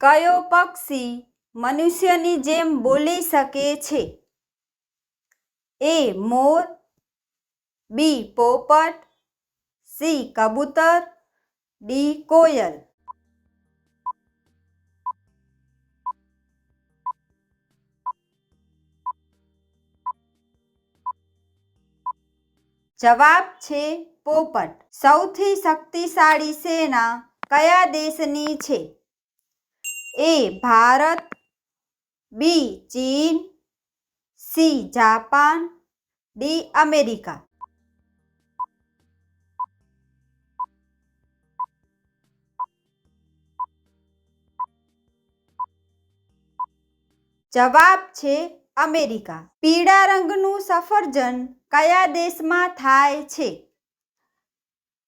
કયો પક્ષી મનુષ્યની જેમ બોલી શકે છે? એ મોર, બી પોપટ, સી કબૂતર, ડી કોયલ. જવાબ છે પોપટ. સૌથી શક્તિશાળી સેના કયા દેશની છે? એ ભારત, બી ચીન, સી જાપાન, ડી અમેરિકા. જવાબ છે અમેરિકા. પીળા રંગનું સફરજન કયા દેશમાં થાય છે?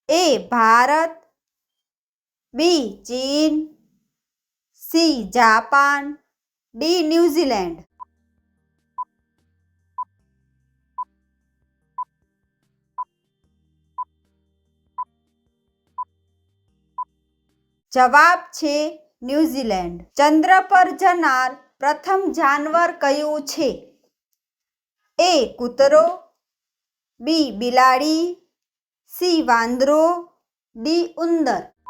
એ ભારત, બી ચીન સી, જાપાન. D, New Zealand. જવાબ છે ન્યૂઝીલેન્ડ. ચંદ્ર પર જનાર પ્રથમ જાનવર કયું છે? એ, કૂતરો. બી, બિલાડી. સી, વાંદરો. ડી, ઉંદર.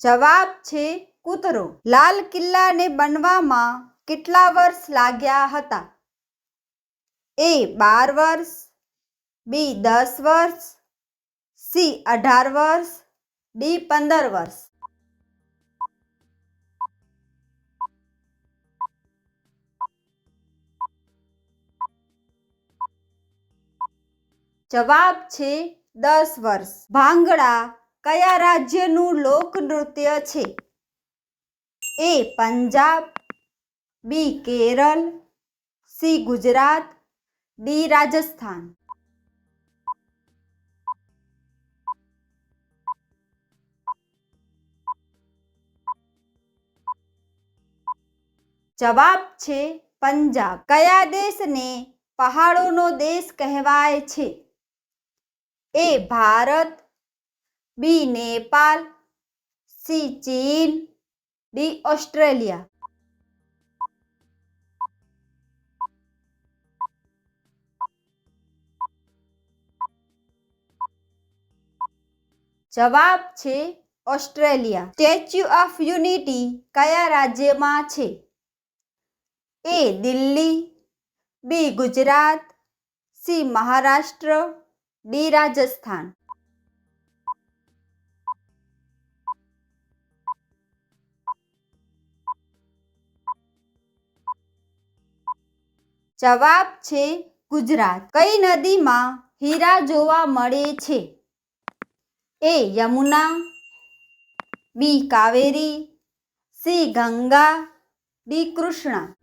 જવાબ છે કૂતરો. લાલ કિલ્લાને બનવામાં કેટલા વર્ષ લાગ્યા હતા? એ બાર વર્ષ, બી દસ વર્ષ, સી અઢાર વર્ષ, ડી પંદર વર્ષ. જવાબ છે દસ વર્ષ. ભાંગડા કયા રાજ્યનું લોકનૃત્ય છે? A Punjab, B Kerala, C Gujarat, D Rajasthan. જવાબ છે પંજાબ. કયા દેશને પહાડોનો દેશ કહેવાય છે? A Bharat B Nepal, C ચીન, ડી ઓસ્ટ્રેલિયા. જવાબ છે ઓસ્ટ્રેલિયા. સ્ટેચ્યુ ઓફ યુનિટી કયા રાજ્યમાં છે? A Delhi, B Gujarat, C Maharashtra, D Rajasthan. જવાબ છે ગુજરાત. કઈ નદીમાં હીરા જોવા મળે છે? A Yamuna, B Kaveri, C Ganga, D Krishna.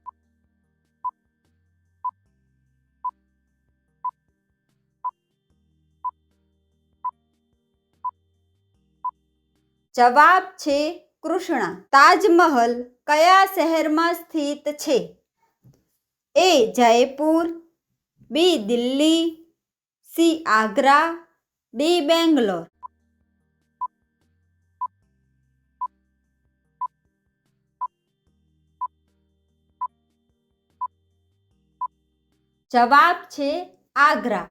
જવાબ છે કૃષ્ણા. તાજમહલ કયા શહેરમાં સ્થિત છે? A Jaipur B Delhi C Agra D Bangalore. જવાબ છે આગ્રા.